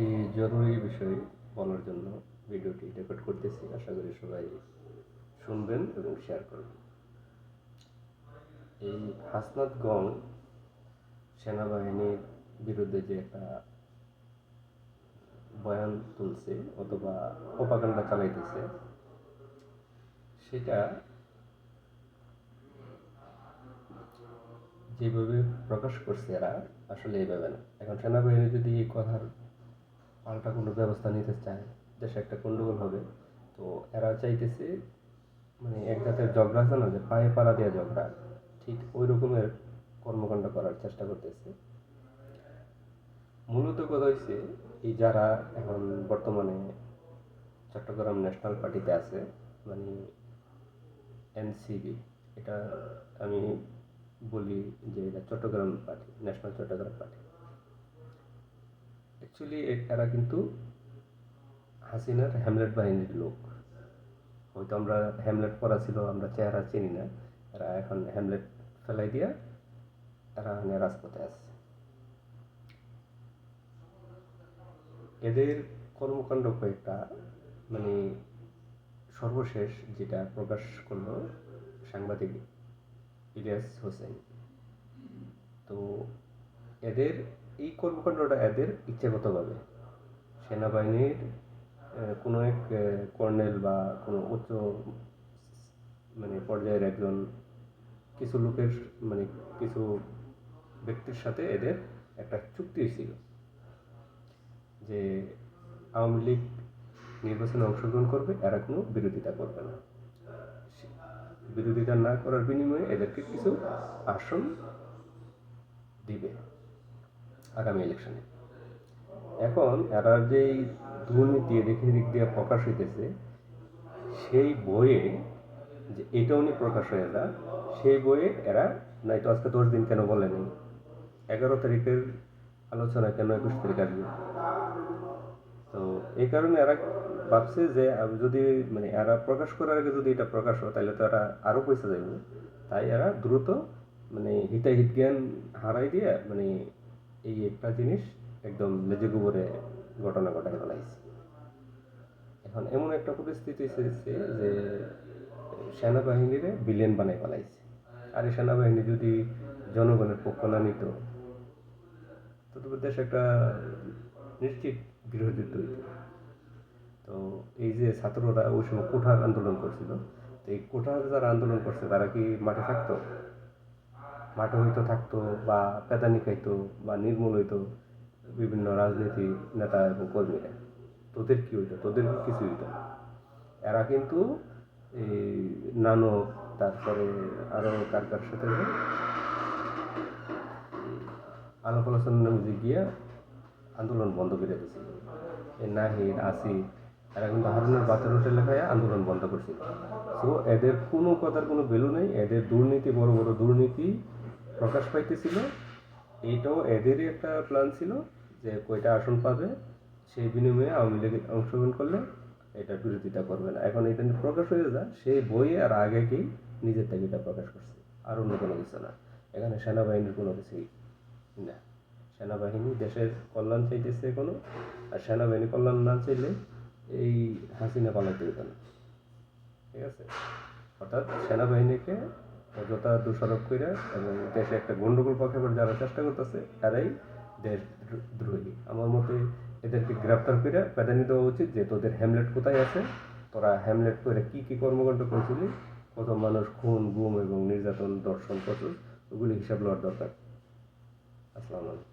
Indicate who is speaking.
Speaker 1: একটি জরুরি বিষয় বলার জন্য ভিডিওটি রেকর্ড করতেছি। আশা করি সবাই শুনবেন এবং শেয়ার করবেন। এই হাসনাত গং সেনাবাহিনীর বিরুদ্ধে যে একটা বয়ান তুলছে অথবা প্রপাগান্ডা চালাইতেছে, সেটা যেভাবে প্রকাশ করছে এরা, আসলে এইভাবে না। এখন সেনাবাহিনী যদি এই কথার পাল্টা কোনো ব্যবস্থা নিতে চায়। দেশে একটা গণ্ডগোল হবে। তো এরা চাইতেছে মানে এক জাতের ঝগড়া আছে না, যে পায়ে পাড়া দেওয়া ঝগড়া, ঠিক ওই রকমের কর্মকাণ্ড করার চেষ্টা করতেছে। মূলত কথা হচ্ছে এই যারা এখন বর্তমানে চট্টগ্রাম ন্যাশনাল পার্টিতে আছে মানে এনসিবি এটা আমি বলি যে এটা Chattogram party, national Chattogram party. Actually এরা কিন্তু হাসিনার হ্যামলেট বাহিনীর লোক। হয়তো আমরা হ্যামলেট পড়া ছিল, আমরা চেহারা চিনি না। এরা এখন হ্যামলেট ফেলাই দিয়া এরা মানে রাজপথে আছে। এদের কর্মকাণ্ড কয়েকটা মানে সর্বশেষ যেটা প্রকাশ করল সাংবাদিক ইলিয়াস হোসেন। তো এদের এই কর্মকাণ্ডটা এদের ইচ্ছাগতভাবে। সেনাবাহিনীর কোনো এক কর্নেল বা কোনো উচ্চ মানে পর্যায়ের একজন কিছু লোকের মানে কিছু ব্যক্তির সাথে এদের একটা চুক্তি হয়েছিল যে আওয়ামী লীগ নির্বাচনে অংশগ্রহণ করবে, এরা কোনো বিরোধিতা করবে না। বিরোধিতা না করার বিনিময়ে এদেরকে কিছু আসন দিবে। আগামী ইলেকশনে এখন এরা যেই দুর্নীতি এদিক এদিক দিয়ে প্রকাশ হইতেছে, সেই বইয়ে যে এটা উনি প্রকাশ হয়ে যা সেই বইয়ে এরা নাই তো আজকে দশ দিন কেন বলেনি এগারো তারিখের আলোচনা কেন একুশ তারিখ আসবে? তো এই কারণে এরা ভাবছে যে যদি মানে এরা প্রকাশ করার আগে যদি এটা প্রকাশ হয়, তাহলে তো এরা আরও পয়সা যাবে তাই এরা দ্রুত মানে হিতাহিত জ্ঞান হারাই দিয়ে মানে এই একটা জিনিস একদম লেজে গোবরে ঘটনা ঘটায় ফেলাইছে। এখন এমন একটা পরিস্থিতি এসেছে যে সেনাবাহিনীরে বিলেন বানাই ফেলাইছে। আর এই সেনাবাহিনী যদি জনগণের পক্ষ না নিত দেশ একটা নিশ্চিত বিরোধিত হইত। তো এই যে ছাত্ররা ওই সময় কোঠার আন্দোলন করছিল, তো এই কোঠার যারা আন্দোলন করছে, তারা কি মাঠে থাকতো? মাঠে হয়তো থাকতো বা পেদানি খাইতো বা নির্মূল হইতো বিভিন্ন রাজনীতি নেতা এবং কর্মীরা। তোদের কি হইতো? তোদের কিছু হইতো এরা কিন্তু এই নানক তারপরে আরও কার কার সাথে যে আলাপ আলোচনার নামে যে গিয়া আন্দোলন বন্ধ করে দিয়েছিল নাহিদ আসি এরা কিন্তু হারুনের বাতের হোটেল লেখায় আন্দোলন বন্ধ করছিল। তো এদের কোনো কথার কোনো ভ্যালু নেই। এদের দুর্নীতি, বড় বড় দুর্নীতি প্রকাশ পাইতেছিল। এইটাও এদেরই একটা প্ল্যান ছিল যে কয়টা আসন পাবে, সেই বিনিময়ে আওয়ামী লীগে অংশগ্রহণ করলে এটা বিরোধিতা করবে না। এখন এটা প্রকাশ হয়ে যায়, সেই বইয়ে আর আগে আগেকেই নিজের থেকে প্রকাশ করছে, আর অন্য কোনো কিছু না। এখানে সেনাবাহিনীর কোনো কিছুই না। সেনাবাহিনী দেশের কল্যাণ চাইতেছে কোনো আর সেনাবাহিনী কল্যাণ না চাইলে এই হাসিনা পালাতে হতো না। ঠিক আছে? অর্থাৎ সেনাবাহিনীকে অযথা দোষারোপ করে এবং দেশে একটা গন্ডগোল পাকাবার যারা চেষ্টা করতেছে, তারাই দেশ দ্রোহী। আমার মতে এদেরকে গ্রেপ্তার করে প্রাধান্য দেওয়া উচিত যে তোদের হ্যামলেট কোথায় আছে, তোরা হ্যামলেট করে কি কি কর্মকাণ্ড করছিলি কত মানুষ খুন, গুম এবং নির্যাতন দর্শন কত ওগুলি হিসাব লওয়ার দরকার। আসসালামু আলাইকুম।